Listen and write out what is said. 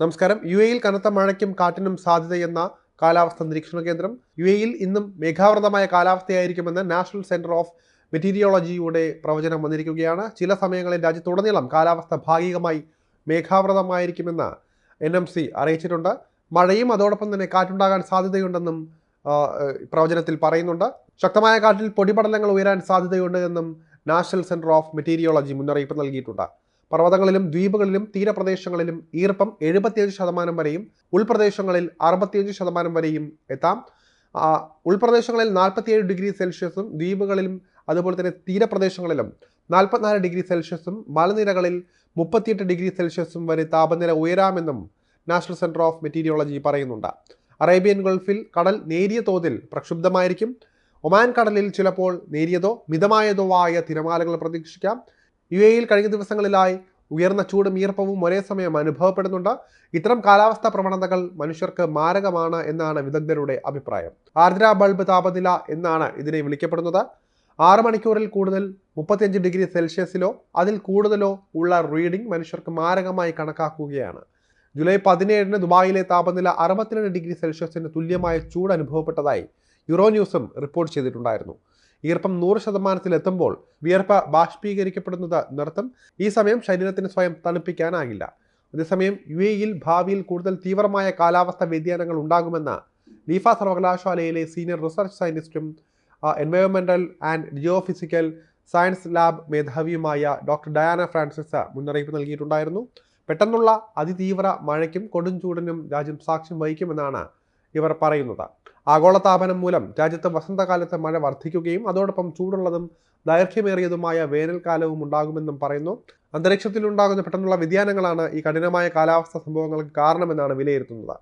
നമസ്കാരം. യു എയിൽ കനത്ത മഴയ്ക്കും കാറ്റിനും സാധ്യതയെന്ന കാലാവസ്ഥാ നിരീക്ഷണ കേന്ദ്രം. യു എയിൽ ഇന്നും മേഘാവൃതമായ കാലാവസ്ഥയായിരിക്കുമെന്ന് നാഷണൽ സെന്റർ ഓഫ് മെറ്റീരിയോളജിയുടെ പ്രവചനം വന്നിരിക്കുകയാണ്. ചില സമയങ്ങളിൽ രാജ്യത്തുടനീളം കാലാവസ്ഥ ഭാഗികമായി മേഘാവൃതമായിരിക്കുമെന്ന് എൻ എം സി അറിയിച്ചിട്ടുണ്ട്. മഴയും അതോടൊപ്പം തന്നെ കാറ്റുണ്ടാകാൻ സാധ്യതയുണ്ടെന്നും പ്രവചനത്തിൽ പറയുന്നുണ്ട്. ശക്തമായ കാറ്റിൽ പൊടിപടലങ്ങൾ ഉയരാൻ സാധ്യതയുണ്ട് എന്നും നാഷണൽ സെന്റർ ഓഫ് മെറ്റീരിയോളജി മുന്നറിയിപ്പ് നൽകിയിട്ടുണ്ട്. പർവതങ്ങളിലും ദ്വീപുകളിലും തീരപ്രദേശങ്ങളിലും ഈർപ്പം എഴുപത്തിയഞ്ച് ശതമാനം വരെയും ഉൾപ്രദേശങ്ങളിൽ അറുപത്തിയഞ്ച് ശതമാനം വരെയും എത്താം. ഉൾപ്രദേശങ്ങളിൽ നാൽപ്പത്തിയേഴ് ഡിഗ്രി സെൽഷ്യസും ദ്വീപുകളിലും അതുപോലെ തന്നെ തീരപ്രദേശങ്ങളിലും നാൽപ്പത്തിനാല് ഡിഗ്രി സെൽഷ്യസും മലനിരകളിൽ മുപ്പത്തിയെട്ട് ഡിഗ്രി സെൽഷ്യസും വരെ താപനില ഉയരാമെന്നും നാഷണൽ സെന്റർ ഓഫ് മെറ്റീരിയോളജി പറയുന്നുണ്ട്. അറേബ്യൻ ഗൾഫിൽ കടൽ നേരിയ തോതിൽ പ്രക്ഷുബ്ധമായിരിക്കും. ഒമാൻ കടലിൽ ചിലപ്പോൾ നേരിയതോ മിതമായതോ ആയ തിരമാലകൾ പ്രതീക്ഷിക്കാം. യു എയിൽ കഴിഞ്ഞ ദിവസങ്ങളിലായി ഉയർന്ന ചൂടും ഈർപ്പവും ഒരേ സമയം അനുഭവപ്പെടുന്നുണ്ട്. ഇത്തരം കാലാവസ്ഥാ പ്രവണതകൾ മനുഷ്യർക്ക് മാരകമാണ് എന്നാണ് വിദഗ്ധരുടെ അഭിപ്രായം. ആർദ്ര ബൾബ് താപനില എന്നാണ് ഇതിനെ വിളിക്കപ്പെടുന്നത്. ആറ് മണിക്കൂറിൽ കൂടുതൽ മുപ്പത്തിയഞ്ച് ഡിഗ്രി സെൽഷ്യസിലോ അതിൽ കൂടുതലോ ഉള്ള റീഡിംഗ് മനുഷ്യർക്ക് മാരകമായി കണക്കാക്കുകയാണ്. ജൂലൈ പതിനേഴിന് ദുബായിലെ താപനില അറുപത്തിരണ്ട് ഡിഗ്രി സെൽഷ്യസിന് തുല്യമായ ചൂട് അനുഭവപ്പെട്ടതായി യൂറോ ന്യൂസും റിപ്പോർട്ട് ചെയ്തിട്ടുണ്ടായിരുന്നു. ഈർപ്പം നൂറ് ശതമാനത്തിൽ എത്തുമ്പോൾ വിയർപ്പ് ബാഷ്പീകരിക്കപ്പെടുന്നത് നിർത്തും. ഈ സമയം ശരീരത്തിന് സ്വയം തണുപ്പിക്കാനാകില്ല. അതേസമയം യു എയിൽ ഭാവിയിൽ കൂടുതൽ തീവ്രമായ കാലാവസ്ഥ വ്യതിയാനങ്ങൾ ഉണ്ടാകുമെന്ന് ലീഫ സർവകലാശാലയിലെ സീനിയർ റിസർച്ച് സയന്റിസ്റ്റും എൻവയോൺമെന്റൽ and geophysical science lab മേധാവിയുമായ ഡോക്ടർ ഡയാന ഫ്രാൻസിസ് മുന്നറിയിപ്പ് നൽകിയിട്ടുണ്ടായിരുന്നു. പെട്ടെന്നുള്ള അതിതീവ്ര മഴയ്ക്കും കൊടും ചൂടിനും രാജ്യം സാക്ഷ്യം വഹിക്കുമെന്നാണ് ഇവർ പറയുന്നത്. ആഗോളതാപനം മൂലം രാജ്യത്ത് വസന്തകാലത്ത് മഴ വർദ്ധിക്കുകയും അതോടൊപ്പം ചൂടുള്ളതും ദൈർഘ്യമേറിയതുമായ വേനൽക്കാലവും ഉണ്ടാകുമെന്നും പറയുന്നു. അന്തരീക്ഷത്തിലുണ്ടാകുന്ന പെട്ടെന്നുള്ള വ്യതിയാനങ്ങളാണ് ഈ കഠിനമായ കാലാവസ്ഥ സംഭവങ്ങൾക്ക് കാരണമെന്നാണ് വിലയിരുത്തുന്നത്.